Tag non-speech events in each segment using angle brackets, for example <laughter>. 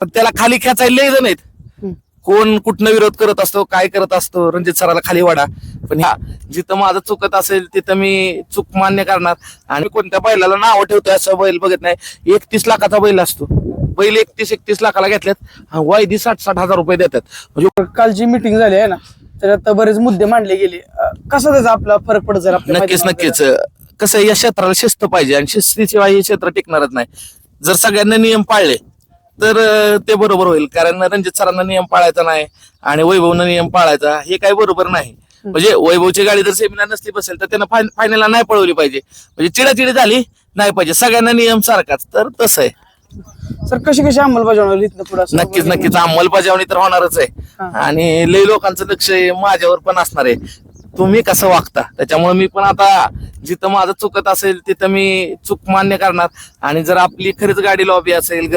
पण त्याला खाली खेचायला लय जण आहेत. कोण कुठनं विरोध करत असतो काय करत असतो रणजित सराला खाली वाडा. पण ह्या जिथं माझं चुकत असेल तिथं मी चूक मान्य करणार. आणि कोणत्या बैलाला नाव ठेवतोय असं बैल बघत नाही. एकतीस लाखाचा बैल असतो. बैल एकतीस एकतीस लाखाला घेतल्यात. हा, वायदी साठ साठ हजार रुपये देतात. म्हणजे कालची मिटिंग झाली आहे ना त्याच्यात बरेच मुद्दे मांडले गेले. कसा त्याचा आपला फरक पडत जाईल आपल्या नक्कीच? नक्कीच. कसं आहे, या क्षेत्राला शिस्त पाहिजे आणि शिस्तीशिवाय हे क्षेत्र टिकणारच नाही. जर सगळ्यांना नियम पाळले तर ते बरोबर होईल. कारण रणजित सरांना नियम पाळायचा नाही आणि वैभवनं नियम पाळायचा हे काही बरोबर नाही. म्हणजे वैभवची गाडी जर सेमिनार नसली बसेल तर त्यानं फायनलला नाही पळवली पाहिजे. म्हणजे चिडाचिडी झाली नाही पाहिजे. सगळ्यांना नियम सारखाच. तर तसं आहे. सर कशी कशी अंमलबजावणी नक्कीच नक्कीच. अंमलबजावणी तर होणारच आहे. आणि लई लोकांचं लक्ष माझ्यावर पण असणार आहे. तुम्ही कसं वागता? त्याच्यामुळे मी पण आता जिथं माझं चुकत असेल तिथं मी चूक मान्य करणार. आणि जर आपली खरंच गाडी लॉबी असेल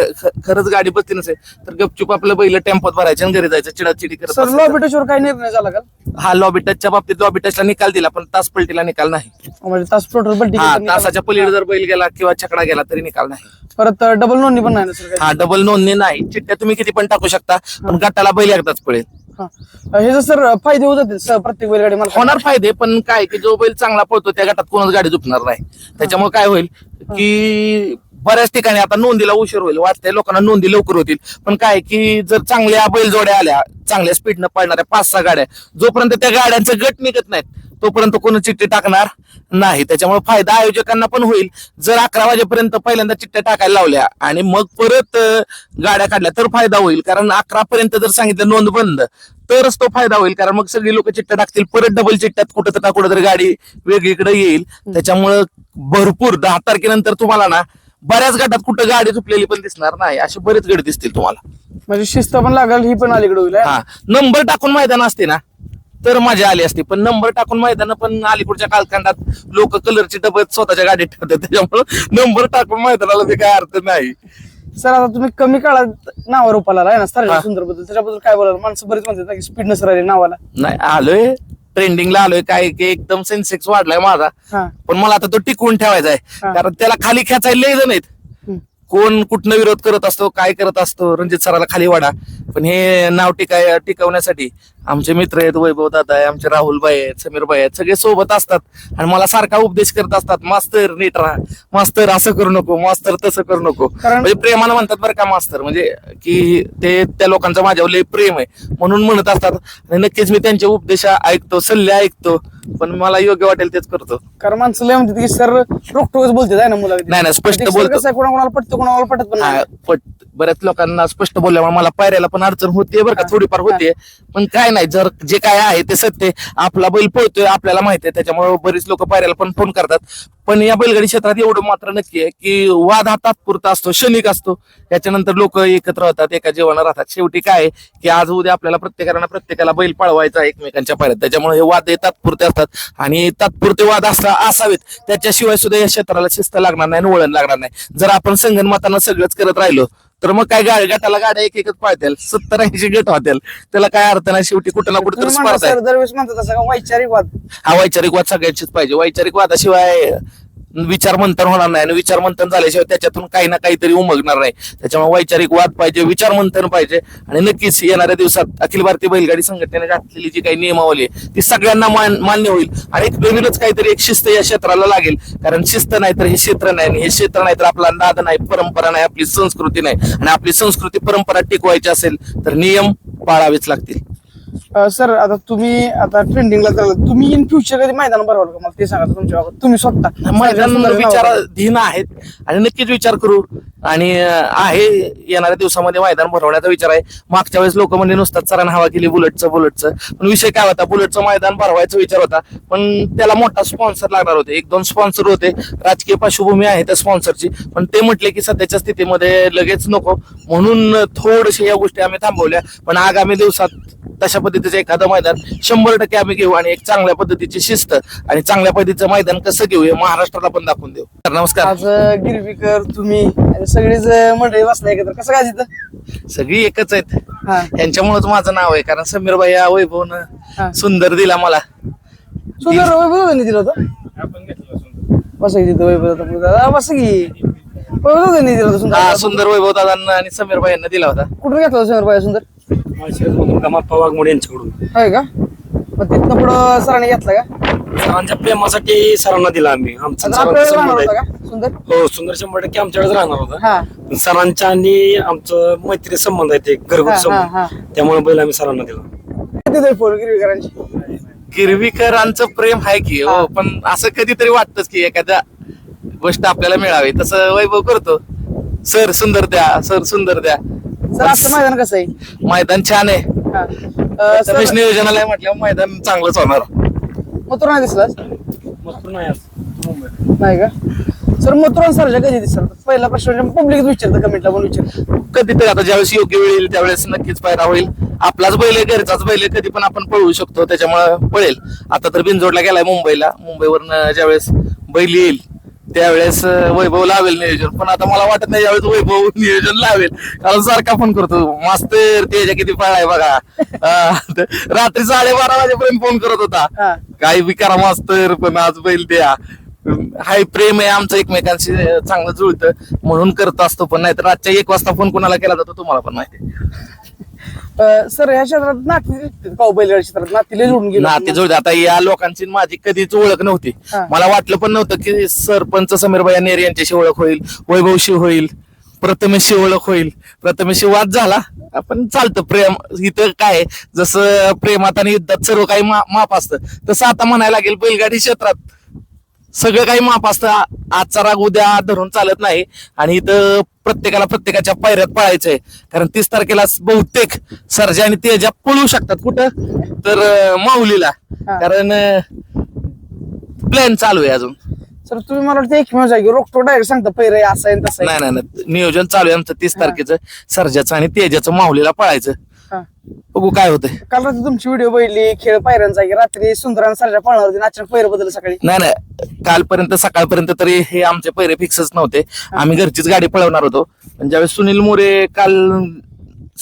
खरंच गाडी बसली नसेल तर गपचूप आपलं बैल टेम्पोत भरायचं आणि घरी जायचं चिडाचिडी करत. लॉबी टचवर काय निर्णय झाला का? हा लॉबी टचच्या बाबतीत लॉबी टचला निकाल दिला पण तास पलटीला निकाल नाही. म्हणजे तास टोटल हा तासाच्या पलीकडे जर बैल गेला किंवा छकडा गेला तरी निकाल नाही. परत डबल नोंदणी पण नाही काही? हा डबल नोंदणी नाही. चिठ्ठ्या तुम्ही किती पण टाकू शकता पण गटाला बैल एकदाच पळेल. हे. जर सर फायदे होत सर प्रत्येक बैलगाडी मला होणार फायदे पण काय की जो बैल चांगला पळतो त्या गटात कोणाच गाडी झुकणार नाही. त्याच्यामुळे काय होईल की बऱ्याच ठिकाणी आता नोंदीला उशीर होईल वाटतंय लोकांना नोंदी लवकर होतील. पण काय की जर चांगल्या बैल जोड्या आल्या चांगल्या स्पीडनं पळणाऱ्या पाच सहा गाड्या जोपर्यंत त्या गाड्यांचे गट निघत नाहीत तोपर्यंत कोणी चिठ्ठी टाकणार नाही. त्याच्यामुळे फायदा आयोजकांना पण होईल. जर अकरा वाजेपर्यंत पहिल्यांदा चिठ्ठ्या टाकायला लावल्या आणि मग परत गाड्या काढल्या तर फायदा होईल. कारण अकरा पर्यंत जर सांगितलं नोंद बंद तरच तो फायदा होईल. कारण मग सगळी लोक चिठ्ठ्या टाकतील. परत डबल चिठ्ठ्यात कुठं तर कुठं तरी गाडी वेगळीकडे येईल. त्याच्यामुळं भरपूर दहा तारखेनंतर तुम्हाला ना बऱ्याच गटात कुठं गाडी झुपलेली पण दिसणार नाही. असे बरेच गट दिसतील तुम्हाला. म्हणजे शिस्त पण लागेल ही पण अलीकडे होईल? हा. नंबर टाकून मैदान असते ना तर मजा आली असती. पण नंबर टाकून मैदान पण अलीकडच्या कालखंडात लोक कलरची डबल स्वतःच्या गाडीत ठेवतात. त्याच्यामुळे नंबर टाकून मैदानाला ते काय अर्थ नाही. सर आता तुम्ही कमी काळात नावावर उपाला आहे ना हा. सर सुंदरबद्दल. त्याच्याबद्दल काय बोलाल? माणसं बरेच म्हणतात ना की स्पीड नसर राहिली नावाला. नाही आलोय. ट्रेंडिंगला आलोय. काय की एकदम सेन्सेक्स वाढलाय माझा. हा. पण मला आता तो टिकवून ठेवायचा आहे हा. कारण त्याला खाली खेचायला लय जण आहेत. हम्म. कोण कुठनं विरोध करत असतो काय करत असतो रणजित सराला खाली वाडा पण हे नाव टिकाय टिकवण्यासाठी आमचे मित्र आहेत वैभव दादा आहे आमचे राहुल भाई आहेत समीर भाई आहेत सगळे सोबत असतात. आणि मला सारखा उपदेश करत असतात मास्तर नीट राहा. मास्तर असं करू नको मास्तर तसं करू नको. म्हणजे प्रेमानं म्हणतात बरं का मास्तर म्हणजे की ते त्या लोकांचं माझ्यावर लय प्रेम आहे म्हणून म्हणत असतात. आणि नक्कीच मी त्यांचे उपदेश ऐकतो सल्ले ऐकतो पण मला योग्य वाटेल तेच करतो. कारण माणसं लय म्हणतात की सर रोखटोकच बोलतात आहे ना मुला नाही, नाही, स्पष्ट बोलतो. कोणाकोणाला पटतं कोणाला पटत पण नाही. पट बऱ्याच लोकांना स्पष्ट बोलल्यामुळे मला पायऱ्याला पण अडचण होते बरं का थोडीफार होते पण काय नाही जर जे काय आहे ते सत्य आपला बैल पळतोय आपल्याला माहिती आहे. त्याच्यामुळे बरीच लोक पायऱ्याला पण फोन करतात. पण या बैलगाडी क्षेत्रात एवढं मात्र नक्की आहे की वाद हा तात्पुरता असतो क्षणिक असतो. त्याच्यानंतर लोक एकत्र होतात एका जेवणा राहतात. शेवटी काय की आज उद्या आपल्याला प्रत्येकाला प्रत्येकाला बैल पळवायचा एकमेकांच्या पायऱ्यात त्याच्यामुळे हे वाद हे तात्पुरते असतात. आणि तात्पुरते वाद असा असावेत. त्याच्याशिवाय सुद्धा या क्षेत्राला शिस्त लागणार नाही आणि वळण लागणार नाही. जर आपण संगणमतानं सगळंच करत राहिलो तर मग काय गाडी गटाला गाड्या एक एकच पाळतील. सत्तर ऐंशी गट होतील. त्याला काय अर्थ नाही शेवटी कुठं ना कुठं तर स्पर्धा आहे. सर दरवेळेस म्हणतात असं का? वैचारिक वाद. हा वैचारिक वाद सगळ्यांचीच पाहिजे. वैचारिक वादाशिवाय विचारमंथन होणार नाही आणि विचारमंथन झाल्याशिवाय त्याच्यातून काही ना काहीतरी उमगणार नाही. त्याच्यामुळे वैचारिक वाद पाहिजे विचारमंथन पाहिजे आणि नक्कीच येणाऱ्या दिवसात अखिल भारतीय बैलगाडी संघटनेने घातलेली जी काही नियमावली आहे ती सगळ्यांना मान- मान्य होईल. आणि एक नवीनच काहीतरी एक शिस्त या क्षेत्राला लागेल. कारण शिस्त नाही तर हे क्षेत्र नाही आणि हे क्षेत्र नाही तर आपला नाद नाही परंपरा नाही आपली संस्कृती नाही. आणि आपली संस्कृती परंपरा टिकवायची असेल तर नियम पाळावेच लागतील. सर आता तुम्ही आता ट्रेंडिंगला चालला तुम्ही इन फ्युचर कधी मैदान भरवाल का? मला ते सांगा तुमच्या बाबत. तुम्ही स्वतः. मैदान सुंदर विचार नाव. धीन आहेत. आणि नक्कीच विचार करू. आणि अं, आहे येणाऱ्या दिवसामध्ये मैदान भरवण्याचा विचार आहे. मागच्या वेळेस लोक म्हणजे नुसतात सरांना हवा केली बुलेटचं बुलेटचं. पण विषय काय होता? बुलेटचं मैदान भरवायचा विचार होता. पण त्याला मोठा स्पॉन्सर लागणार होते. एक दोन स्पॉन्सर होते. राजकीय पार्श्वभूमी आहे त्या स्पॉन्सरची पण ते म्हटले की सध्याच्या स्थितीमध्ये लगेच नको. म्हणून थोडेसे या गोष्टी आम्ही थांबवल्या. पण आगामी दिवसात तशा पद्धतीचं एखादं मैदान शंभर टक्के आम्ही घेऊ आणि एक चांगल्या पद्धतीची शिस्त आणि चांगल्या पद्धतीचं मैदान कसं घेऊ हे महाराष्ट्राला पण दाखवून देऊ. तर नमस्कार. आज गिरवीकर तुम्ही आणि सगळीच मंडळी बसला एकत्र. कसं काय तिथं? सगळी एकच आहेत. हा. यांच्यामुळेच माझं नाव आहे कारण समीर भाई या. वैभवनं सुंदर दिला मला. सुंदर वैभव दिलं होतं? बस की तिथं वैभव दादा बस की. होते निधी हा सुंदर सुंदर वैभव दादांना आणि समीर भाईंना दिला होता. कुठून घेतला सुंदर बाय सुंदर? माळशिरसमधून गमाप्पा वाघमोडे यांच्याकडून होय का? मग तिथनं पुढं सरांनी घेतला का? सरांच्या प्रेमासाठी सरांना दिला आम्ही. आमचा आता आपल्याकडे सरांचा राहणार संबंध होता आहे. का? सुंदर? हो सुंदर शंभर टक्के आमच्याकडेच राहणार होता. हा. पण सरांच्या आणि आमचं मैत्री संबंध आहे ते घरगुती हा, हा. संबंध. त्यामुळे बैल आम्ही सरांना दिला. गिरवीकरांची? गिरवीकरांचं प्रेम आहे की हो. पण असं कधीतरी वाटतच की एखाद्या गोष्ट आपल्याला मिळावी. तसं वैभव करतो. सर सुंदर द्या सर सुंदर द्या. सर आजचं मैदान कसं आहे? मैदान छान आहे. हा. अं, सर रमेश नियोजनाला म्हटल्यावर मैदान चांगलंच होणार. मथुरा नाही दिसला नाही का? सर मथुरा सरच्या कधी दिसला पहिला प्रश्न पब्लिक विचारतं कमेंटला पण विचारतं. कधीतरी आता ज्यावेळेस योग्य वेळ येईल त्यावेळेस नक्कीच पायरा होईल. आपलाच बैल आहे घरचाच बैल आहे कधी पण आपण पळवू शकतो त्याच्यामुळे पळेल. आता तर बिनजोडला गेलाय मुंबईला. मुंबईवरनं ज्यावेळेस बैल येईल त्यावेळेस वैभव लावेल नियोजन. पण आता मला वाटत नाही यावेळेस वैभव नियोजन लावेल. कारण सारखा फोन करतो. मास्तर त्याच्या किती पळाय बघा. रात्री साडेबारा वाजेपर्यंत फोन करत होता. काही बी करा मास्तर पण आज बैल द्या. हाय प्रेम आहे आमचं एकमेकांशी चांगलं जुळतं. म्हणून करत असतो पण नाहीतर रातच्या एक वाजता फोन कोणाला केला जातो तुम्हाला पण माहिती सर ह्या क्षेत्रात नाती पाव बैलगाडी क्षेत्रात नातीले जोडून गेलो. नाते जुळते आता या लोकांची माझी कधीच ओळख नव्हती. हा. मला वाटलं पण नव्हतं की सरपंच समीरबाई नेर यांच्याशी ओळख होईल वैभवशी होईल प्रथमेशशी ओळख होईल. प्रथमेशशी वाद झाला. आपण चालतं. प्रेम इथं काय आहे, जसं प्रेमात आणि युद्धात सर्व काही मा- माप असतं. तसं आता म्हणायला लागेल बैलगाडी क्षेत्रात सगळं काही माप असतं. आजचा राग उद्या धरून चालत नाही. आणि इथं प्रत्येकाला प्रत्येकाच्या पायऱ्यात पळायचंय. कारण तीस तारखेला बहुतेक सर्जा आणि तेजा पळू शकतात कुठं? तर माऊलीला. कारण प्लॅन चालू आहे अजून. सर तुम्ही मला वाटतं एक की रोखतो डायरेक्ट सांगता पहिरे असं आहे आणि तसं आहे. नाही नाही नाही. नियोजन चालू आहे आमचं तीस तारखेचं सर्जाचं आणि तेजाचं माऊलीला पळायचं. बघू काय होतंय. काल रात्री तुमची व्हिडिओ बघितली खेळ पायऱ्यांचा की रात्री सुंदरान सरच्या पळणार होती नाचन पैर बदल सकाळी. नाही नाही. कालपर्यंत सकाळपर्यंत तरी हे आमचे पैरे फिक्सच नव्हते. आम्ही घरचीच गाडी पळवणार होतो. पण ज्यावेळेस सुनील मोरे काल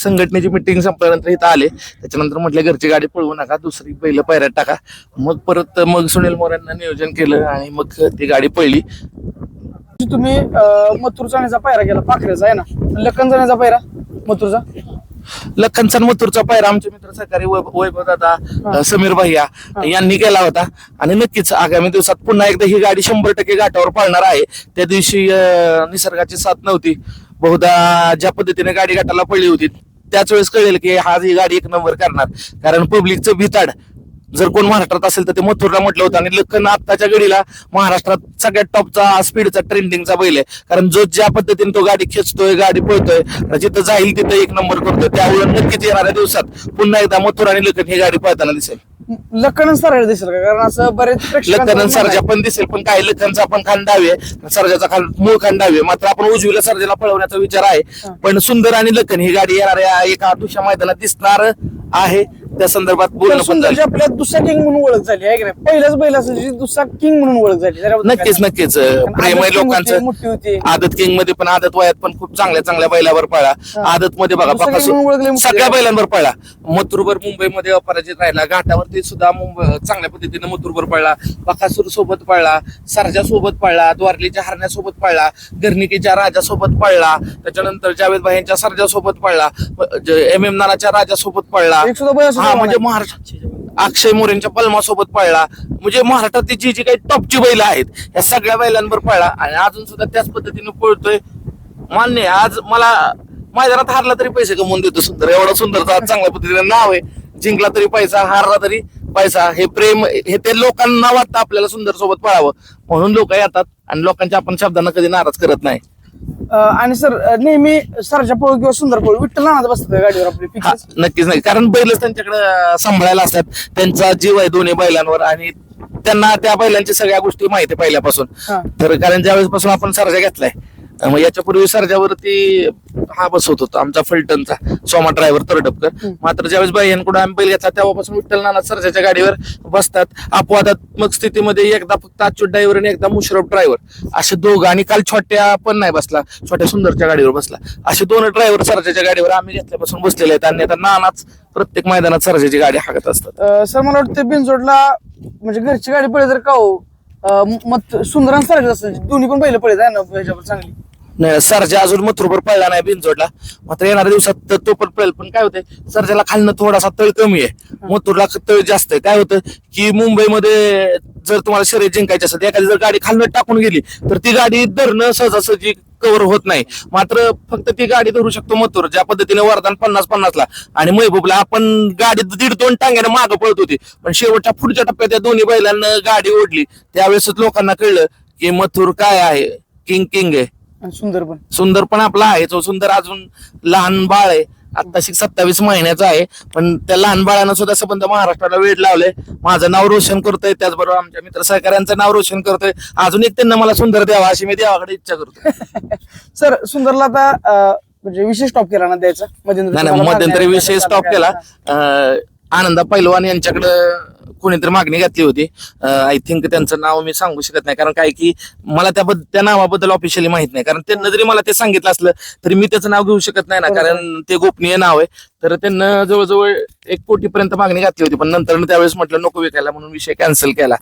संघटनेची मिटिंग संपल्यानंतर इथं आले त्याच्यानंतर म्हटलं घरची गाडी पळवू नका दुसरी पहिलं पैऱ्यात टाका. मग परत मग सुनील मोरेंना नियोजन केलं आणि मग ती गाडी पळली. तुम्ही मथुर जाण्याचा पायरा केला पाखरेचा आहे ना? लखन जाण्याचा पायरा मथुरचा? लखनचा मथुरचा पायरा आमचे मित्र सहकारी वैभव दादा समीर भैया यांनी केला होता. आणि नक्कीच आगामी दिवसात पुन्हा एकदा ही गाडी शंभर टक्के घाटावर पाळणार आहे. त्या दिवशी निसर्गाची साथ नव्हती. बहुधा ज्या पद्धतीने गाडी घाटाला पडली होती त्याच वेळेस कळेल की आज ही गाडी एक नंबर करणार. कारण पब्लिकचं भिताड जर कोण महाराष्ट्रात असेल तर ते मथुरला म्हटलं होतं. आणि लखन आत्ताच्या घडीला महाराष्ट्रात सगळ्यात टॉपचा स्पीडचा ट्रेंडिंगचा बैल आहे. कारण जो ज्या पद्धतीने तो गाडी खेचतोय गाडी पळतोय जिथं जाईल तिथं एक नंबर करतोय. त्यामुळे नक्कीच येणाऱ्या दिवसात पुन्हा एकदा मथुर आणि लखन ही गाडी पळताना दिसेल. लखन सरळ दिसेल का? कारण असं बरेच लखन सर्जा. पण दिसेल पण काही लखनचा पण खान डावे सर्जाचा खान मूळ खान डावे आहे. मात्र आपण उजवीला सर्जाला पळवण्याचा विचार आहे. पण सुंदर आणि लखन ही गाडी येणाऱ्या एका दुसऱ्या मैदानात दिसणार आहे. त्या संदर्भात बोलणं पण सुंदरची झालं. आपल्या दुसरा किंग म्हणून ओळख झाली आहे की नाही? पहिलाच बैल असायची दुसरा किंग म्हणून ओळख झाली. काय? नक्कीच नक्कीच. कारण प्रेम आहे आदत होती, लोकांचं मोठी होती. आदत किंगमध्ये पण आदत वयात पण खूप चांगल्या चांगल्या बैलावर पळा. आदत मध्ये बघा दुसरं म्हणून ओळखले सगळ्या. बैलांवर पळला मथुरभर मुंबईमध्ये अपराजित राहिला. घाटावरती सुद्धा मुंबई चांगल्या पद्धतीने मथुरभर पळला बकासूर सोबत पळला सरजा सोबत पळला द्वारलीच्या हरण्यासोबत पळला गर्निकीच्या राजासोबत पळला त्याच्यानंतर जावेद भाईंच्या सरजा सोबत पळला एम एम नानाच्या राजासोबत पळला एक सुद्धा बैल असं हा म्हणजे महाराष्ट्र अक्षय मोरेंच्या पलमासोबत पळला. म्हणजे महाराष्ट्रातली जी जी काही टॉपची बैल आहेत या सगळ्या बैलांवर पळला. आणि अजून सुद्धा त्याच पद्धतीने पळतोय. मान्य आज मला मैदानात हारला तरी पैसे कमवून देतो सुंदर. एवढा सुंदर चांगल्या पद्धतीने नाव आहे. जिंकला तरी पैसा हारला तरी पैसा. हे प्रेम हे ते लोकांना वाटतं आपल्याला सुंदर सोबत पळावं. म्हणून लोक येतात आणि लोकांच्या आपण शब्दांना कधी नाराज करत नाही. आणि सर नेहमी सरच्या पोळ किंवा सुंदर पोळ विठ्ठल नानात बसतात गाडीवर आपली हा, नक्कीच नाही कारण बैलच त्यांच्याकडे सांभाळायला असतात. त्यांचा जीव आहे दोन्ही बैलांवर आणि त्यांना त्या बैलांच्या सगळ्या गोष्टी माहिती आहे पहिल्यापासून. हा. तर कारण ज्यावेळेस पासून आपण सर्जा घेतलाय मग याच्यापूर्वी सर्जावरती हा बसवत होता आमचा फलटणचा. सोमा ड्रायव्हर तरडपकर मात्र ज्यावेळेस बाईंकडून आम्ही बैल घेतला तेव्हापासून विठ्ठल नाना सर्जाच्या गाडीवर बसतात. अपवादात्मक स्थितीमध्ये एकदा फक्त अच्युत ड्रायव्हर आणि एकदा मुशरफ ड्रायव्हर असे दोघं आणि काल छोट्या पण नाही बसला छोट्या सुंदरच्या गाडीवर बसला. असे दोन ड्रायव्हर सर्जाच्या गाडीवर आम्ही घेतल्यापासून बसलेले आहेत आणि आता नानाच प्रत्येक मैदानात सर्जाची गाडी हाकत असतात. सर मला वाटतं बिनजोडला म्हणजे घरची गाडी पडे तर का हो? अं, मग सुंदरान सरळ असेल दोन्ही पण बैल पडे आहे ना? ह्याच्यावर चांगली. सरजा अजून मथुरभर पळला नाही बिनजोडला. मात्र येणाऱ्या दिवसात तर तो पण पळेल. पण काय होतंय सरजाला खालनं थोडासा तळ कमी आहे. मथुरला तळ जास्त आहे. काय होतं की मुंबईमध्ये जर तुम्हाला शर्यत जिंकायची असेल तर एखादी जर गाडी खालनं टाकून गेली तर ती गाडी धरणं सहजासहजी कव्हर होत नाही. मात्र फक्त ती गाडी धरू शकतो मथुर ज्या पद्धतीने वरदान पन्नास पन्नासला आणि महबूबला आपण गाडी दीड दोन टांग्याने मागं पळत होती. पण शेवटच्या पुढच्या टप्प्यात त्या दोन्ही बैलांना गाडी ओढली. त्यावेळेसच लोकांना कळलं की मथुर काय आहे. किंग किंग आहे. आणि सुंदर पण. सुंदर पण आपला आहे तो सुंदर अजून लहान बाळ आहे. आत्ताशी सत्तावीस महिन्याचा आहे पण त्या लहान बाळानं सुद्धा संबंध महाराष्ट्राला वेळ लावलंय. माझं नाव रोशन करतोय त्याचबरोबर आमच्या मित्र सहकाऱ्यांचं नाव रोशन करतोय. अजून एक त्यांना मला सुंदर द्यावा अशी मी देवाकडे इच्छा करतो <laughs> सर सुंदरला आता म्हणजे विशेष स्टॉप केला ना द्यायचा? मध्यंतरी आहे, स्टॉप केला. आनंदा पैलवान यांच्याकडे कोणीतरी मागणी घातली होती. आय थिंक त्यांचं नाव मी सांगू शकत नाही कारण काय की मला त्याबद्दल त्या नावाबद्दल ऑफिशियली माहीत नाही. कारण त्यांना जरी मला ते सांगितलं असलं तरी मी त्याचं नाव घेऊ शकत नाही ना. कारण ते गोपनीय नाव आहे. तर त्यांना जवळजवळ एक कोटीपर्यंत मागणी घातली होती. पण नंतर त्यावेळेस म्हटलं नको विकायला म्हणून विषय कॅन्सल केला.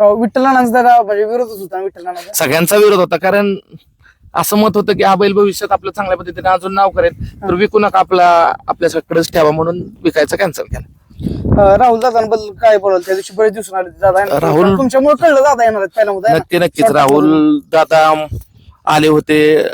का विठ्ठल नानांचा दादा म्हणजे विरोधच होता सगळ्यांचा विरोध होता. कारण असं मत होतं की हा बैल भविष्यात आपलं चांगल्या पद्धतीने अजून नाव करेल तर विकू नका आपला आपल्याकडेच ठेवा म्हणून विकायचं कॅन्सल केलं. राहुल दादांबद्दल काय बोलाल? त्या दिवशी बरेच दिवसून आले दादा. राहुल- तुमच्यामुळे कळलं दादा येणार आहेत पहिला मुद्दा आहे ना? नक्की नक्कीच राहुल दादा आले होते.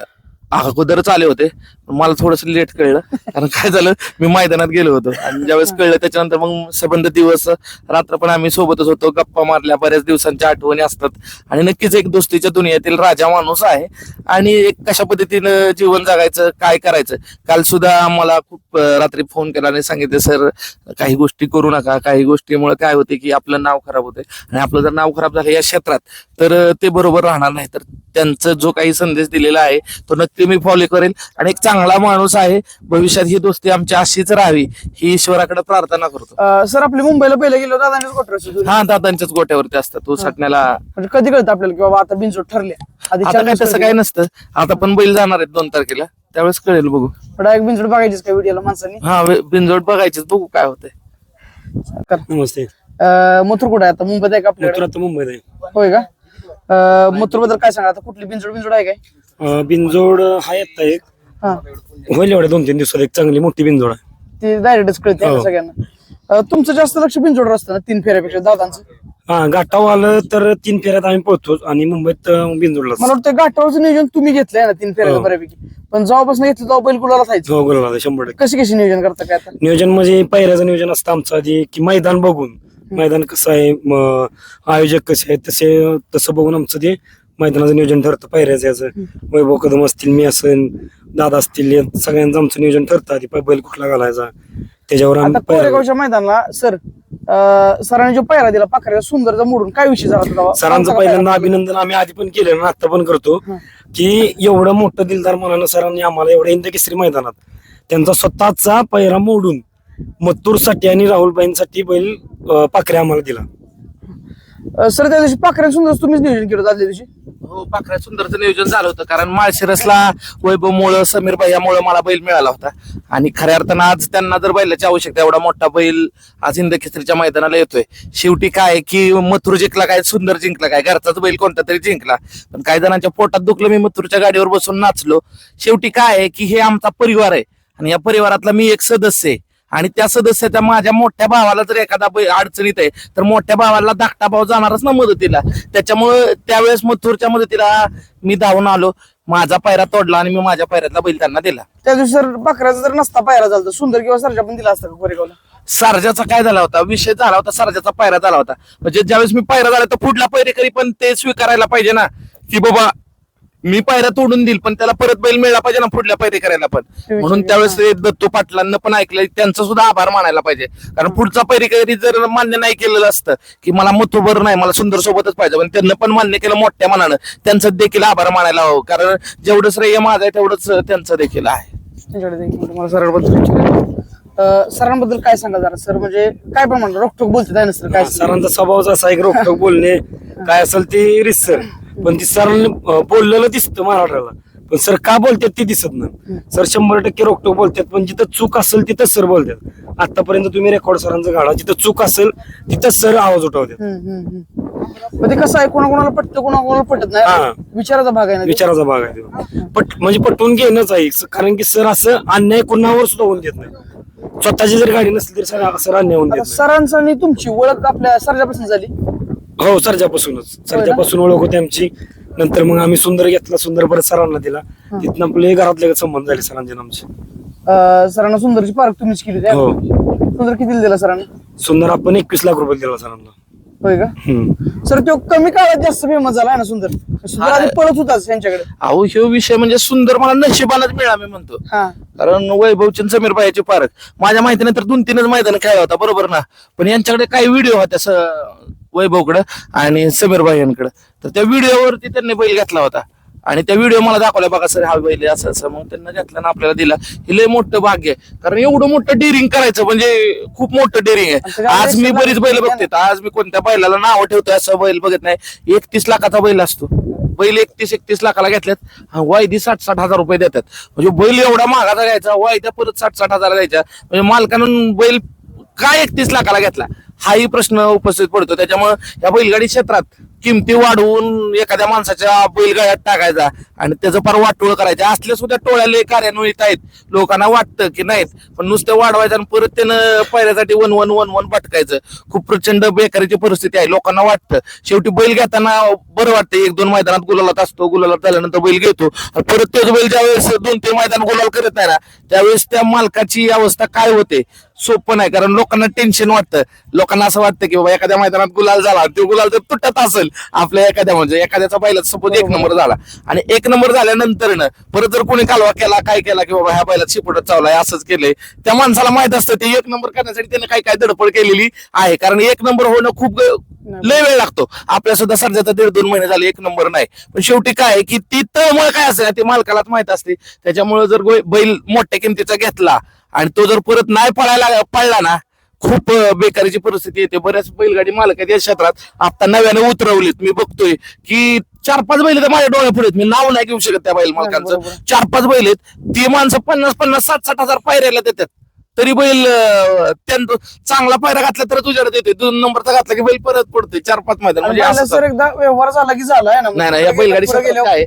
अगोदरच आले होते. मला थोडस लेट कळलं. कारण काय झालं मी मैदानात गेलो होतो. आणि ज्यावेळेस कळलं त्याच्यानंतर मग संबंध दिवस रात्र पण आम्ही सोबतच होतो. गप्पा मारल्या बऱ्याच दिवसांच्या आठवणी असतात. आणि नक्कीच एक दोस्तीच्या दुनियेतील राजा माणूस आहे. आणि एक कशा पद्धतीनं जीवन जगायचं काय करायचं? काल सुद्धा मला खूप रात्री फोन केला आणि सांगितले सर काही गोष्टी करू नका. काही गोष्टीमुळे काय होते की आपलं नाव खराब होते आणि आपलं जर नाव खराब झालं या क्षेत्रात तर ते बरोबर राहणार नाही. तर त्यांचा जो काही संदेश दिलेला आहे तो नक्की मी फॉलो करेल. आणि एक चांगला माणूस आहे. भविष्यात ही दोस्ती आमची अशीच राहावी. ही ईश्वराकडे प्रार्थना करतो. अं, सर आपले मुंबईला पहिले गेलो दादानेच गोठरस हा दादांच्याच गोट्यावरती असतात तो सटण्याला म्हणजे कधी कळतं आपल्याला की बाबा आता बिनचोट ठरले? आधी आता काय तसं काय नसतं. आता पण बैल जाणार आहेत दोन तारखेला. त्यावेळेस कळेल बघू. डायरेक्ट बिनचोट बघायचीच काय व्हिडिओला माणसांनी? हा वे- बिनजोड बघायचीच. बघू काय होतंय. कर. नमस्ते. अं, मथुर कुठे आहे? आता मुंबईत आहे का आपल्याकडे? आता मुंबईत आहे. होय का? अं, मथुरबद्दल काय सांगा? आता कुठली बिनचोड बिनचोड आहे काय? अं, बिनजोड हा येत एक हा. होईल एवढ्या दोन तीन दिवसात एक चांगली मोठी बिनजोड आहे. ते डायरेक्टच कळते हो. सगळ्यांना. अं, तुमचं जास्त लक्ष बिनचोडवर असतं ना तीन फेऱ्यापेक्षा दादांचं? हा गाठाव आलं तर तीन फेऱ्यात आम्ही पोहोचतो आणि मुंबईत बिनजोडला मला वाटतं घाटावरचं नियोजन तुम्ही घेतलंय ना तीन फेऱ्याचं हो. बऱ्यापैकी. पण जेव्हापासून घेतलं तेव्हा बैल गुलाला थायचं हो गोला शंभर टक्के. कशी कशी नियोजन करता काय आता? नियोजन म्हणजे पहिल्याचं नियोजन असतं आमचं आधी की मैदान बघून. मैदान कसं आहे म, आयोजक कसे आहेत तसे तसं बघून आमचं ते मैदानाचं नियोजन ठरतं पायऱ्याचं याचं. वैभव कदम असतील मी असेल दादा असतील या सगळ्यांचं आमचं नियोजन ठरतं. आधी बैल कुठला घालायचा? त्याच्यावर आता आम्ही पायऱ्या- कोरेगावच्या मैदानाला सर अं, सरांनी जो पायरा दिला पाखऱ्या सुंदरचा मोडून काय विषय झाला होता तेव्हा? सरांचं पहिल्यांदा अभिनंदन आम्ही आधी पण केलं आणि आता पण करतो. की एवढं मोठं दिलदार मनानं सरांनी आम्हाला एवढ्या हिंद केसरी मैदानात. त्यांचा स्वतःचा पैरा मोडून मत्तूरसाठी आणि राहुलबाईंसाठी बैल अं, पाखरे आम्हाला दिला. सर त्या दिवशी पाखऱ्या सुंदर तुम्हीच नियोजन केलं आदल्या दिवशी? हो पाखऱ्या सुंदरचं नियोजन झालं होतं कारण माळशिरसला वैभव मुळे समीर भैयामुळे मला बैल मिळाला होता. आणि खऱ्या अर्थानं आज त्यांना जर बैलाची आवश्यकता एवढा मोठा बैल आज हिंदखेसरीच्या मैदानाला येतोय. शेवटी काय की मथुर जिंकला काय सुंदर जिंकला काय? घरचाच बैल कोणता तरी जिंकला. पण काही जणांच्या पोटात दुखलं मी मथुरच्या गाडीवर बसून नाचलो. शेवटी काय आहे की हे आमचा परिवार आहे. आणि या परिवारातला मी एक सदस्य आहे. आणि त्या सदस्याच्या माझ्या मोठ्या भावाला जर एखादा अडचणीत आहे तर मोठ्या भावाला धाकटा भाव जाणारच ना मदतीला. त्याच्यामुळे त्यावेळेस मथुरच्या मदतीला मी धावून आलो. माझा पायरा तोडला आणि मी माझ्या पायऱ्यातला बैल त्यांना दिला. त्या दिवशी सर पाखऱ्याचा जर नसता पायरा झाला सुंदर किंवा सरजा पण दिला असता कोरेगावला? सारजाचा काय झाला होता? विषय झाला होता सारजाचा पायरा झाला होता. म्हणजे ज्यावेळेस मी पायरा झाला तर पुढला पैरेकरी पण ते स्वीकारायला पाहिजे ना. की बाबा मी पायरा तोडून देईल पण त्याला परत बैल मिळाला पाहिजे ना पुढल्या पैरे करायला पण. म्हणून त्यावेळेस ते दत्तू पाटलांना पण ऐकलं त्यांचं सुद्धा आभार मानायला पाहिजे. कारण पुढचा पैरेकरी जर मान्य नाही केलेलं असतं की मला मथुबर नाही मला सुंदर सोबतच पाहिजे पण त्यांना पण मान्य केलं मोठ्या मनानं त्यांचं देखील आभार मानायला हवं. कारण जेवढं श्रेय माझं आहे तेवढंच त्यांचं देखील आहे. सरांबद्दल विचारायचं. अं, सरांबद्दल काय सांगा जरा सर म्हणजे काय पण म्हणतो रोखोक बोलते काय नसतं काय सरांचा स्वभाव असा आहे रोखोक बोलणे काय असेल ते रिसर पण ती सरांनी अं, बोललेलं दिसतं मराठाला पण सर का बोलतात ते दिसत नाही सर शंभर टक्के रोकटोक बोलतात पण जिथं चूक असेल तिथंच सर बोलतात आतापर्यंत तुम्ही रेकॉर्ड सरांचं काढा जिथं चूक असेल तिथंच सर आवाज उठवतात हम्म, हम्म, हम्म. पण ते कसं आहे कोणाकोणाला पटतं कोणाकोणाला पटत हा. नाही विचाराचा भाग आहे ना ते. विचाराचा भाग आहे तो. पट म्हणजे पटवून घेणंच आहे स- कारण की सर असं अन्याय कुणावर सुद्धा होऊन देत नाही स्वतःची जर गाडी नसली तर सर सर अन्याय होऊन आता देत सरांचं आणि तुमची ओळख आपल्या सर्जापासून झाली. हो सरच्यापासूनच सरच्यापासून ओळख होती आमची. नंतर मग आम्ही सुंदर घेतला सुंदर परत सरांना दिला. तिथनं आपले घरातले संबंध झाले सरांचे आणि आमचे. अं, सरांना सुंदरची पार्क तुम्हीच केली. है? सुंदर किती दिला सरांना? सुंदर आपण एकवीस लाख रुपये दिला सरांना. होय का? हम्म. सर तो कमी काळात जास्त फेमस झाला ना सुंदर? सुंदर आधी पळत होताच यांच्याकडे अहो ह्यो विषय म्हणजे सुंदर मला नशिबानच मिळाला मी म्हणतो. हा. कारण वैभवची आणि समीर बायाचे पारक माझ्या माहितीने तर दोन तीनच मैदान खेळला होता बरोबर ना? पण यांच्याकडे काही व्हिडिओ होत्या स- वैभवकडं आणि समीर यांकडे तर त्या व्हिडिओवरती त्यांनी बैल घेतला होता. आणि त्या व्हिडिओ मला दाखवला बघा सर हा बैल असं असं मग त्यांना घेतला ना आपल्याला दिला. हे लय मोठं भाग्य आहे. कारण एवढं मोठं डेअरिंग करायचं म्हणजे खूप मोठं डेअरिंग आहे. आज मी बरीच बैल बघते आज मी कोणत्या बैलाला नाव ठेवतोय असं बैल बघत नाही. एकतीस लाखाचा बैल असतो. बैल एकतीस एकतीस लाखाला घेतल्यात. वायदी साठ साठ हजार रुपये देतात. म्हणजे बैल एवढा महागाचा घ्यायचा वायद्या परत साठ साठ हजार द्यायच्या. म्हणजे मालकानं बैल काय एकतीस लाखाला घेतला? हाही प्रश्न उपस्थित पडतो. त्याच्यामुळे या बैलगाडी क्षेत्रात किमती वाढवून एखाद्या माणसाच्या बैलगाड्यात टाकायचा आणि त्याचं फार वाटोळ करायचं. असल्या सुद्धा टोळ्याला कार्यान्वित आहेत. लोकांना वाटतं की नाहीत पण नुसतं वाढवायचं आणि परत त्यानं पहिल्यासाठी वन वन वन वन भटकायचं. खूप प्रचंड बेकारीची परिस्थिती आहे. लोकांना वाटतं. शेवटी बैल घेताना बरं वाटतं. एक दोन मैदानात गुलालात असतो. गुलालात झाल्यानंतर बैल घेतो. परत तोच बैल ज्यावेळेस दोन तीन मैदान गुलाल करत नाही ना त्यावेळेस त्या मालकाची अवस्था काय होते? सोपं नाही कारण लोकांना टेन्शन वाटतं. लोकांना असं वाटतं की बाबा एखाद्या मैदानात गुलाल झाला तो गुलाल जर तुटत असेल आपल्या एखाद्या म्हणजे एखाद्याचा बैलात सपोज एक नंबर झाला. आणि एक नंबर झाल्यानंतर ना परत जर कोणी कालवा केला काय केला की बाबा ह्या बैलात शिपटत चावलाय असंच केलंय त्या माणसाला माहीत असतं ते एक नंबर करण्यासाठी त्याने काय काय धडपड केलेली आहे. कारण एक नंबर होणं खूप लय वेळ लागतो. आपल्या सुद्धा सर्जाचा दीड दोन महिने झाले एक नंबर नाही. पण शेवटी काय की ती तळमळ काय असेल ते मालकालाच माहीत असते. त्याच्यामुळे जर बैल मोठ्या किमतीचा घेतला आणि तो जर परत नाही पळायला पळला ना खूप बेकारीची परिस्थिती येते. बऱ्याच बैलगाडी मालक आहेत या क्षेत्रात. आता नव्याने उतरवलीत. मी बघतोय की चार पाच बैल तर माझ्या डोळ्या पुढे. मी नाव नाही घेऊ शकत त्या बैल मालकांचं. चार पाच बैल आहेत. ती माणसं पन्नास पन्नास साठ साठ हजार पायऱ्याला देतात. तरी बैल अं, त्यां- चांगला पायरा घातला तर तुझ्याकडे देतोय. दोन नंबरचा घातला की बैल परत पडतोय. चार पाच मैदान म्हणजे असं सर एकदा व्यवहार झाला की झाला ना नाही या बैलगाडी काय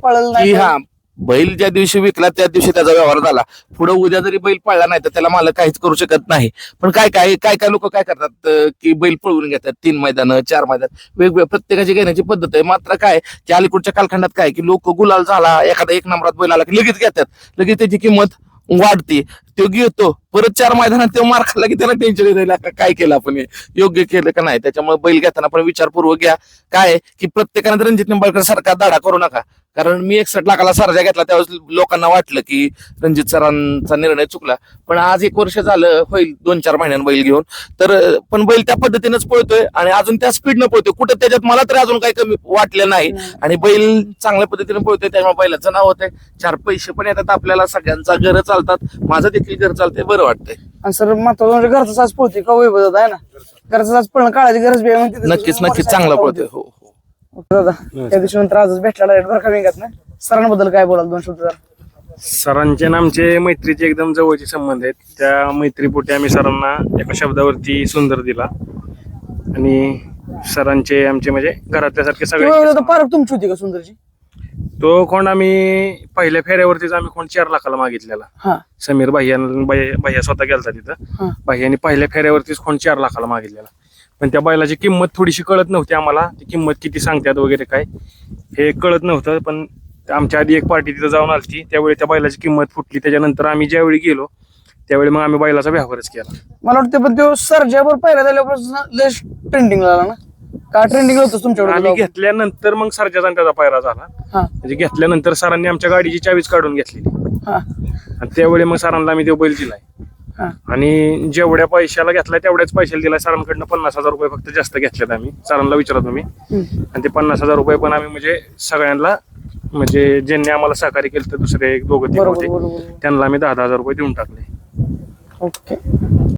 हा बैल ज्या दिवशी विकला त्या दिवशी त्याचा व्यवहार झाला. पुढे उद्या जरी बैल पळला नाही तर त्याला मालक काहीच करू शकत नाही. पण काय काय काय काय लोक काय करतात की बैल पळवून घेतात तीन मैदान चार मैदान वेगवेगळ्या प्रत्येकाची घेण्याची पद्धत आहे. मात्र काय की अलीकडच्या कालखंडात काय की लोक गुलाल झाला एखादा एक नंबरात बैल आला की लगेच घेतात. लगेच त्याची किंमत वाढते. तो घेतो. परत चार मैदानात तो मार खाल्ला की त्याला टेन्शन का काय केलं आपण हे? योग्य केलं का नाही? त्याच्यामुळे बैल घेताना पण विचारपूर्वक घ्या. काय की प्रत्येकाने रणजित निंबाळकर सारखा दाडा करू नका. कारण मी एकसठ लाखाला सरजा घेतला त्यावेळेस लोकांना वाटलं की रणजित सरांचा निर्णय चुकला. पण आज एक वर्ष झालं होईल दोन चार महिन्यानं बैल घेऊन. तर पण बैल त्या पद्धतीनेच पळतोय आणि अजून त्या स्पीडनं पळतोय. कुठं त्याच्यात मला तरी अजून काही कमी वाटलं नाही. आणि बैल चांगल्या पद्धतीने पळतोय त्यामुळे बैलाचं नाव होतंय. चार पैसे पण येतात आपल्याला सगळ्यांचा घर चालतात. माझं देखील घर चालतंय बरं वाटतंय. आणि सर महत्वाचं म्हणजे घरचा साज पळते का वैभव आहे ना? घरचा साज पळणं काळाची गरज बी आहे म्हणते नक्कीच नक्कीच चांगला पळतोय हो हो. दादा त्या दिवशी नंतर आजच भेटला डायरेक्ट बरं का विंगात ना सरांबद्दल काय बोलाल दोन शब्द जरा? सरांचे आणि आमचे मैत्रीचे एकदम जवळचे संबंध आहेत. त्या मैत्रीपोटी आम्ही सरांना एका शब्दावरती सुंदर दिला. आणि सरांचे आमचे म्हणजे घरातल्यासारखे वैभव सगळे दादा पार्क तुमची होती का सुंदरची? तो कोण आम्ही पहिल्या फेऱ्यावरतीच आम्ही कोण चार लाखाला मागितलेला. समीर भैया भैया स्वतः गेलता तिथं. भैयाने पहिल्या फेऱ्यावरतीच कोण चार लाखाला मागितलेला. पण त्या बैलाची किंमत थोडीशी कळत नव्हती आम्हाला. ती किंमत किती सांगतात वगैरे काय हे कळत नव्हतं. पण आमच्या आधी एक पार्टी तिथं जाऊन आलती. त्यावेळी त्या बैलाची किंमत फुटली. त्याच्यानंतर आम्ही ज्यावेळी गेलो त्यावेळी मग आम्ही बैलाचा व्यवहारच केला. मला वाटतं पण तो सरजावर पहिला झाल्यापासून लय ट्रेंडिंग झाला ना. का ट्रेंडिंग होतं आम्ही तुमच्याकडे घेतल्यानंतर मग सरजाचा आणि त्याचा पायरा झाला. हा. म्हणजे घेतल्यानंतर सरांनी आमच्या गाडीची चावीच काढून घेतलेली. हा. आणि त्यावेळी मग सरांना आम्ही तो बैल दिलाय. हा. आणि जेवढ्या पैशाला घेतलाय तेवढ्याच पैशाला दिलाय. सरांकडनं पन्नास हजार रुपये फक्त जास्त घेतलेत आम्ही. सरांना विचारत हम्म. आणि ते पन्नास हजार रुपये पण आम्ही म्हणजे सगळ्यांना म्हणजे ज्यांनी आम्हाला सहकार्य केलं तर दुसरे एक दोघं तीन बरोबर होते बरोबर. त्यांना आम्ही दहा दहा हजार रुपये देऊन टाकले. ओके.